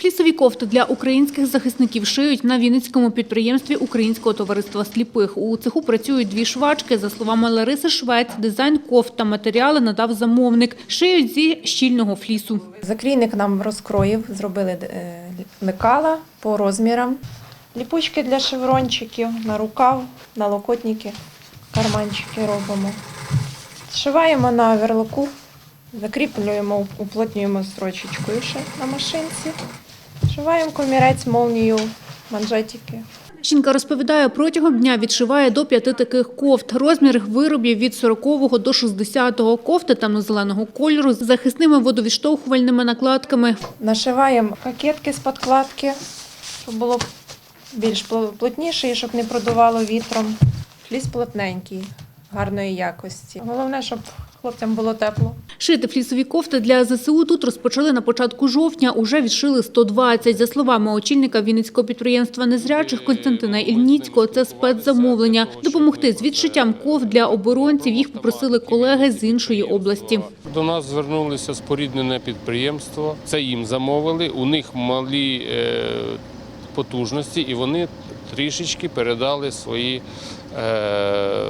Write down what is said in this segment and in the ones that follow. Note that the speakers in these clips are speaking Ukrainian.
Флісові кофти для українських захисників шиють на Вінницькому підприємстві Українського товариства сліпих. У цеху працюють дві швачки. За словами Лариси Швець, дизайн кофт та матеріали надав замовник. Шиють зі щільного флісу. Закрійник нам розкроїв, зробили лекала по розмірам. Ліпучки для шеврончиків на рукав, на локотники, карманчики робимо. Зшиваємо на верлоку, закріплюємо, уплотнюємо строчечкою ще на машинці. Шиваємо комірець, молнію, манжетики. Жінка розповідає, протягом дня відшиває до п'яти таких кофт. Розмір виробів від 40 до 60 кофти темно-зеленого кольору з захисними водовідштовхувальними накладками. Нашиваємо кокетки з подкладки, щоб було більш плотніше і щоб не продувало вітром. Фліс плотненький, гарної якості. Головне, щоб хлопцям було тепло. Шити флісові кофти для ЗСУ тут розпочали на початку жовтня. Уже відшили 120. За словами очільника Вінницького підприємства незрячих Константина Ільніцького, це спецзамовлення. Допомогти з відшиттям кофт для оборонців їх попросили колеги з іншої області. До нас звернулися споріднене підприємство. Це їм замовили. У них малі е, потужності, і вони трішечки передали свої е,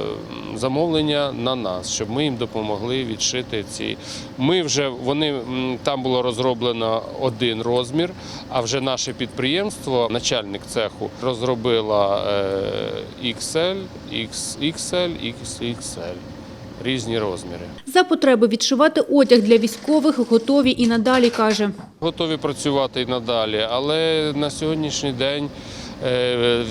замовлення на нас, щоб ми їм допомогли відшити ці. Ми вже вони там було розроблено один розмір, а вже наше підприємство, начальник цеху, розробила е, XL, XXL, XXL. Різні розміри. За потреби відшивати одяг для військових готові і надалі, каже. Готові працювати і надалі, але на сьогоднішній день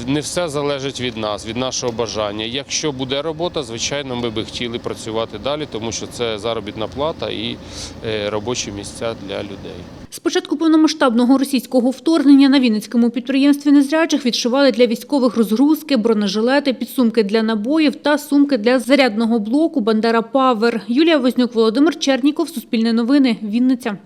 не все залежить від нас, від нашого бажання. Якщо буде робота, звичайно, ми би хотіли працювати далі, тому що це заробітна плата і е, робочі місця для людей. З початку повномасштабного російського вторгнення на Вінницькому підприємстві незрячих відшивали для військових розгрузки, бронежилети, підсумки для набоїв та сумки для зарядного блоку «Бандера Павер». Юлія Вознюк, Володимир Черніков, Суспільне новини, Вінниця.